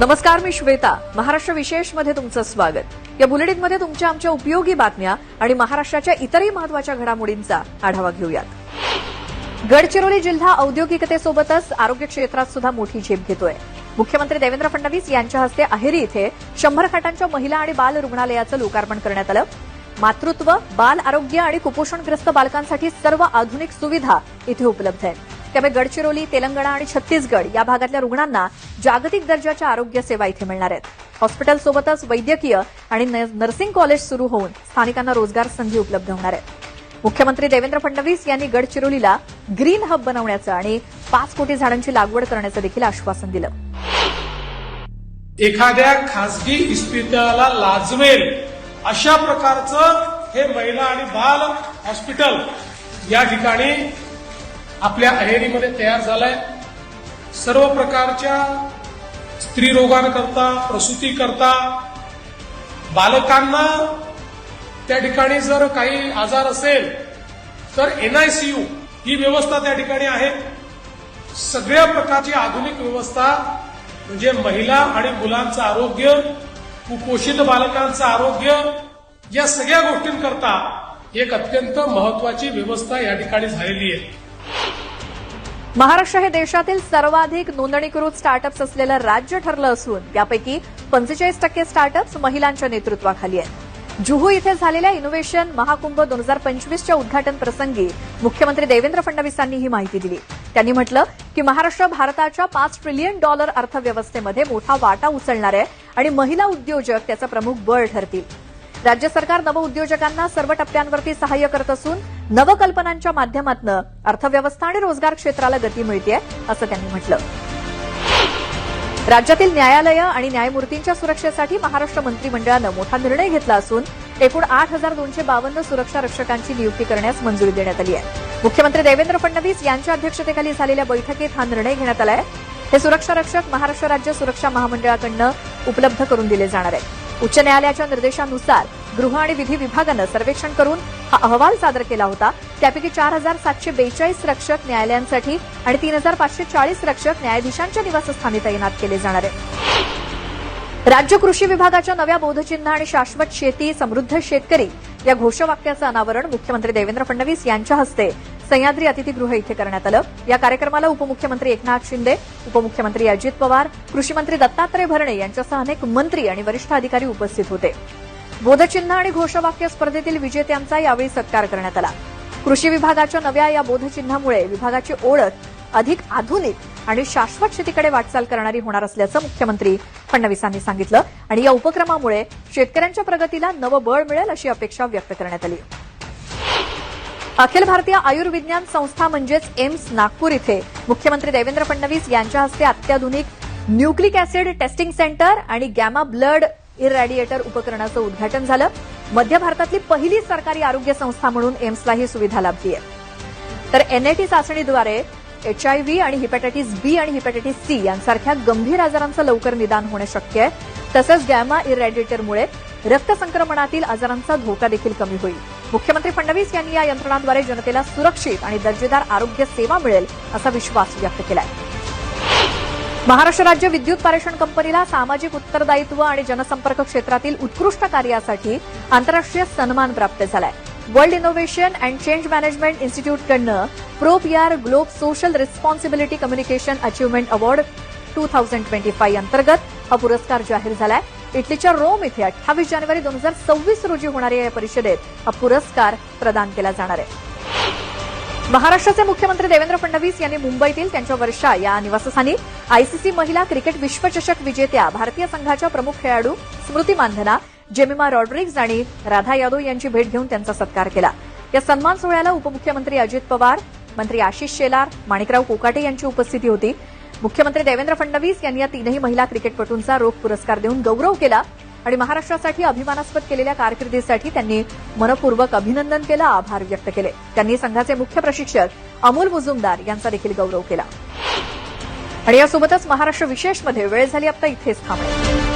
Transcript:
नमस्कार मी श्वेता. महाराष्ट्र विशेषमध्ये तुमचं स्वागत. या बुलेटिनमध्ये तुमच्या आमच्या उपयोगी बातम्या आणि महाराष्ट्राच्या इतरही महत्त्वाच्या घडामोडींचा आढावा घेऊयात. गडचिरोली जिल्हा औद्योगिकतेसोबतच आरोग्य क्षेत्रात सुद्धा मोठी झेप घेतोय. मुख्यमंत्री देवेंद्र फडणवीस यांच्या हस्ते अहेरी इथे शंभर खाटांच्या महिला आणि बाल रुग्णालयाचं लोकार्पण करण्यात आलं. मातृत्व बाल आरोग्य आणि कुपोषणग्रस्त बालकांसाठी सर्व आधुनिक सुविधा इथे उपलब्ध आहेत. त्यामुळे गडचिरोली तेलंगणा आणि छत्तीसगड या भागातल्या रुग्णांना जागतिक दर्जाच्या आरोग्य सेवा इथे मिळणार आहेत. हॉस्पिटलसोबतच वैद्यकीय आणि नर्सिंग कॉलेज सुरू होऊन स्थानिकांना रोजगार संधी उपलब्ध होणार आहेत. मुख्यमंत्री देवेंद्र फडणवीस यांनी गडचिरोलीला ग्रीन हब बनवण्याचं आणि पाच कोटी झाडांची लागवड करण्याचं देखील आश्वासन दिलं. एखाद्या खासगी इस्पितळाला लाजवेल अशा प्रकारचं हे महिला आणि बाल हॉस्पिटल या ठिकाणी आपल्या अहेरीमध्ये तयार झालाय. सर्व प्रकारच्या स्त्री रोगांकरता प्रसूतीकरता बालकांना त्या ठिकाणी जर काही आजार असेल तर एनआयसीयू ही व्यवस्था त्या ठिकाणी आहे. सगळ्या प्रकारची आधुनिक व्यवस्था म्हणजे महिला आणि मुलांचं आरोग्य कुपोषित बालकांचं आरोग्य या सगळ्या गोष्टींकरता एक अत्यंत महत्वाची व्यवस्था या ठिकाणी झालेली आहे. महाराष्ट्र हे देशातील सर्वाधिक नोंदणीकृत स्टार्टअप्स असलेलं राज्य ठरलं असून यापैकी पंचेचाळीस टक्के स्टार्टअप्स महिलांच्या नेतृत्वाखाली आहेत. जुहू इथे झालेल्या इनोव्हेशन महाकुंभ दोन हजार पंचवीसच्या उद्घाटन प्रसंगी मुख्यमंत्री देवेंद्र फडणवीसांनी ही माहिती दिली. त्यांनी म्हटलं की महाराष्ट्र भारताच्या पाच ट्रिलियन डॉलर अर्थव्यवस्थेमध्ये मोठा वाटा उचलणार आहे आणि महिला उद्योजक त्याचं प्रमुख बळ ठरतील. राज्य सरकार नवउद्योजकांना सर्व टप्प्यांवरती सहाय्य करत असून नवकल्पनांच्या माध्यमातून अर्थव्यवस्था आणि रोजगार क्षेत्राला गती मिळतेय असं त्यांनी म्हटलं. राज्यातील न्यायालयं आणि न्यायमूर्तींच्या सुरक्षेसाठी महाराष्ट्र मंत्रिमंडळानं मोठा निर्णय घेतला असून एकूण आठ हजार दोनशे बावन्न सुरक्षा रक्षकांची नियुक्ती करण्यास मंजुरी देण्यात आली आहे. मुख्यमंत्री देवेंद्र फडणवीस यांच्या अध्यक्षतेखाली झालेल्या बैठकीत हा निर्णय घेण्यात आला आहे. हे सुरक्षा रक्षक महाराष्ट्र राज्य सुरक्षा महामंडळाकडनं उपलब्ध करून दिले जाणार आहेत. उच्च न्यायालयाच्या निर्देशानुसार गृह आणि विधी विभागानं सर्वेक्षण करून हा अहवाल सादर केला होता. त्यापैकी चार हजार सातशे बेचाळीस रक्षक न्यायालयांसाठी आणि तीन हजार पाचशे चाळीस रक्षक न्यायाधीशांच्या निवासस्थानी तैनात केले जाणार आहेत. राज्य कृषी विभागाच्या नव्या बोधचिन्ह आणि शाश्वत शेती समृद्ध शेतकरी या घोषवाक्याचं अनावरण मुख्यमंत्री देवेंद्र फडणवीस यांच्या हस्ते सह्याद्री अतिथीगृह इथे करण्यात आलं. या कार्यक्रमाला उपमुख्यमंत्री एकनाथ शिंदे उपमुख्यमंत्री अजित पवार कृषीमंत्री दत्तात्रय भरणे यांच्यासह अनेक मंत्री आणि वरिष्ठ अधिकारी उपस्थित होते. बोधचिन्ह आणि घोषवाक्य स्पर्धेतील विजेत्यांचा यावेळी सत्कार करण्यात आला. कृषी विभागाच्या नव्या या बोधचिन्हामुळे विभागाची ओळख अधिक आधुनिक आणि शाश्वत शेतीकडे वाटचाल करणारी होणार असल्याचं मुख्यमंत्री फडणवीसांनी सांगितलं आणि या उपक्रमामुळे शेतकऱ्यांच्या प्रगतीला नवं बळ मिळेल अशी अपेक्षा व्यक्त करण्यात आली. अखिल भारतीय आयुर्विज्ञान संस्था म्हणजेच एम्स नागपूर इथे मुख्यमंत्री देवेंद्र फडणवीस यांच्या हस्ते अत्याधुनिक न्यूक्लिक ऍसिड टेस्टिंग सेंटर आणि गॅमा ब्लड इरॅडिएटर उपकरणाचं उद्घाटन झालं. मध्य भारतातली पहिली सरकारी आरोग्य संस्था म्हणून एम्सला ही सुविधा लाभली आहे. तर एनएटी चाचणीद्वारे एचआयव्ही आणि हिपॅटायटिस बी आणि हिपॅटायटिस सी यांसारख्या गंभीर आजारांचं लवकर निदान होणं शक्य आहे. तसंच गॅमा इरॅडिएटरमुळे रक्तसंक्रमणातील आजारांचा धोका देखील कमी होईल. मुख्यमंत्री फडणवीस यांनी या यंत्रणांद्वारे जनतेला सुरक्षित आणि दर्जेदार आरोग्य सेवा मिळेल असा विश्वास व्यक्त केला आहे महाराष्ट्र राज्य विद्युत पारेषण कंपनीला सामाजिक उत्तरदायित्व आणि जनसंपर्क क्षेत्रातील उत्कृष्ट कार्यासाठी आंतरराष्ट्रीय सन्मान प्राप्त झालाय. World innovation and change management इन्स्टिट्यूटकडनं pro यार globe social responsibility communication achievement award two thousand twenty five अंतर्गत हा पुरस्कार जाहीर झालाय. इटलीच्या रोम इथे अठ्ठावीस जानेवारी दोन हजार सव्वीस रोजी होणाऱ्या या परिषदेत हा पुरस्कार प्रदान केला जाणार आहे. महाराष्ट्राचे मुख्यमंत्री देवेंद्र फडणवीस यांनी मुंबईतील त्यांच्या वर्षा या निवासस्थानी आयसीसी महिला क्रिकेट विश्वचषक विजेत्या भारतीय संघाच्या प्रमुख खेळाडू स्मृती मानधना जेमिमा रॉड्रिग्ज आणि राधा यादव यांची भेट घेऊन त्यांचा सत्कार केला. या सन्मान सोहळ्याला उपमुख्यमंत्री अजित पवार मंत्री आशिष शेलार माणिकराव कोकाटे यांची उपस्थिती होती. मुख्यमंत्री देवेंद्र फडणवीस यांनी या तीनही महिला क्रिकेटपटूंचा रोख पुरस्कार देऊन गौरव केला आणि महाराष्ट्रासाठी अभिमानास्पद केलेल्या कारकिर्दीसाठी त्यांनी मनपूर्वक अभिनंदन केलं आभार व्यक्त केले. त्यांनी संघाचे मुख्य प्रशिक्षक अमोल मुजुमदार यांचा देखील गौरव केला. आणि यासोबतच महाराष्ट्र विशेषमध्ये वेळ झाली आता इथेच थांबणे